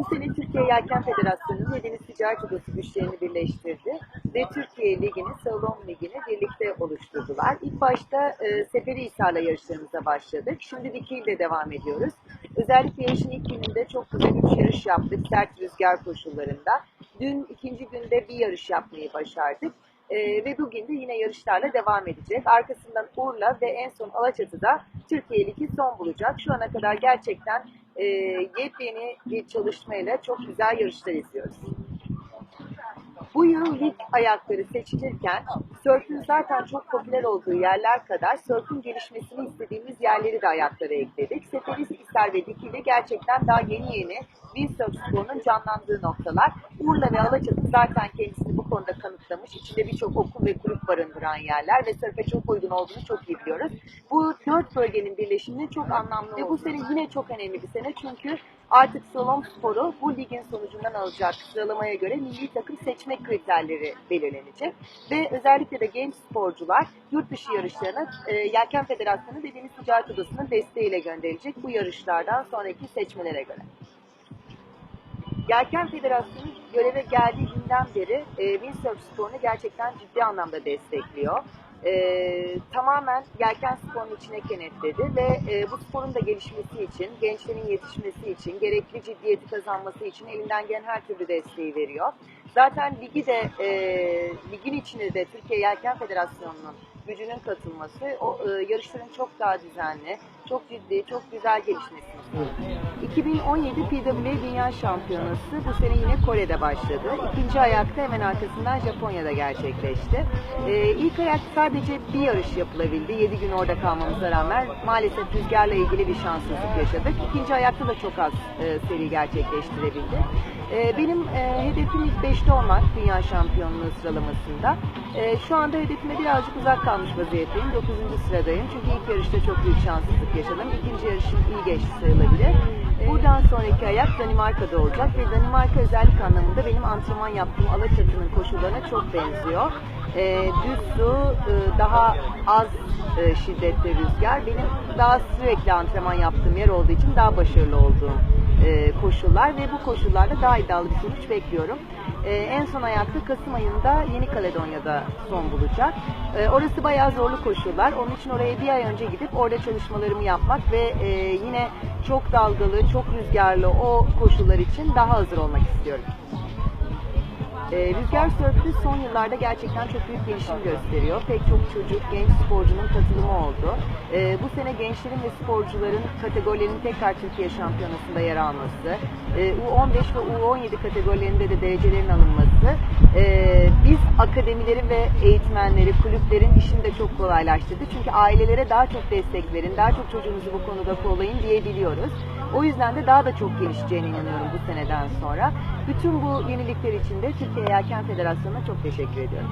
Bu sene Türkiye Yelken Federasyonu ve Deniz Ticaret Odası güçlerini birleştirdi ve Türkiye Ligi'ni, Salon Ligi'ni birlikte oluşturdular. İlk başta e, Seferihisar'la yarışlarımıza başladık. Şimdi Diki ile devam ediyoruz. Özellikle yarışın ilk gününde çok güzel üç yarış yaptık sert rüzgar koşullarında. Dün ikinci günde bir yarış yapmayı başardık. Ee, ve bugün de yine yarışlarla devam edecek. Arkasından Urla ve en son Alaçatı'da Türkiye Ligi son bulacak. Şu ana kadar gerçekten e, yepyeni bir çalışmayla çok güzel yarışlar izliyoruz. Bu yıl lig ayakları seçilirken sörfün zaten çok popüler olduğu yerler kadar sörfün gelişmesini istediğimiz yerleri de ayaklara ekledik. Seferihisar ve Dikili gerçekten daha yeni yeni windsurf sporunun canlandığı noktalar. Urla ve Alaçatı zaten kendisini bu konuda kanıtlamış. İçinde birçok okul ve kulüp barındıran yerler ve sörfe çok uygun olduğunu çok iyi biliyoruz. Bu dört bölgenin birleşiminin çok anlamlı ve bu sene yine çok önemli bir sene çünkü artık salon sporu bu ligin sonucundan alacak sıralamaya göre milli takım kriterleri belirlenecek. Ve özellikle de genç sporcular yurt dışı yarışlarına e, Yelken Federasyonu ve Deniz Ticaret Odası'nın desteğiyle gönderilecek bu yarışlardan sonraki seçmelere göre. Yelken Federasyonu göreve geldiği günden beri e, windsurf sporunu gerçekten ciddi anlamda destekliyor. E, tamamen yelken sporunun içine kenetledi ve e, bu sporun da gelişmesi için, gençlerin yetişmesi için, gerekli ciddiyeti kazanması için elinden gelen her türlü desteği veriyor. Zaten ligi de, e, ligin içinde de Türkiye Yelken Federasyonu'nun gücünün katılması o e, yarışların çok daha düzenli, çok ciddi, çok güzel gelişmesini sağlıyor. 2017 PWA Dünya Şampiyonası bu sene yine Kore'de başladı. İkinci ayakta hemen arkasından Japonya'da gerçekleşti. Ee, ilk ayak sadece bir yarış yapılabildi. 7 gün orada kalmamıza rağmen maalesef rüzgarla ilgili bir şanssızlık yaşadık. İkinci ayakta da çok az e, seri gerçekleştirebildi. E, benim e, hedefim ilk 5'te olmak Dünya Şampiyonluğu sıralamasında. E, şu anda hedefime birazcık uzak kalmış vaziyetteyim. 9. sıradayım. Çünkü ilk yarışta çok büyük şanssızlık yaşadım. İkinci yarışım iyi geçti sayılabilir. Buradan sonraki ayak Danimarka'da olacak ve Danimarka özellik anlamında benim antrenman yaptığım Alaçatı'nın koşullarına çok benziyor. E, düz su, e, daha az e, şiddetli rüzgar. Benim daha sürekli antrenman yaptığım yer olduğu için daha başarılı olduğum e, koşullar ve bu koşullarda daha iddialı bir sonuç bekliyorum. E, en son ayakta Kasım ayında Yeni Kaledonya'da son bulacak. E, orası bayağı zorlu koşullar. Onun için oraya bir ay önce gidip orada çalışmalarımı yapmak ve yine çok dalgalı, çok rüzgarlı o koşullar için daha hazır olmak istiyorum. E, rüzgar sörfü son yıllarda gerçekten çok büyük gelişim gösteriyor. Pek çok çocuk, genç sporcunun katılımı oldu. E, bu sene gençlerin ve sporcuların kategorilerinin tekrar Türkiye Şampiyonası'nda yer alması, e, U15 ve U17 kategorilerinde de derecelerin alınması, e, biz akademileri ve eğitmenleri, kulüplerin işini de çok kolaylaştırdı. Çünkü ailelere daha çok destek verin, daha çok çocuğunuzu bu konuda kollayın diyebiliyoruz. O yüzden de daha da çok gelişeceğine inanıyorum bu seneden sonra. Bütün bu yenilikler için de Türkiye Yelken Federasyonu'na çok teşekkür ediyorum.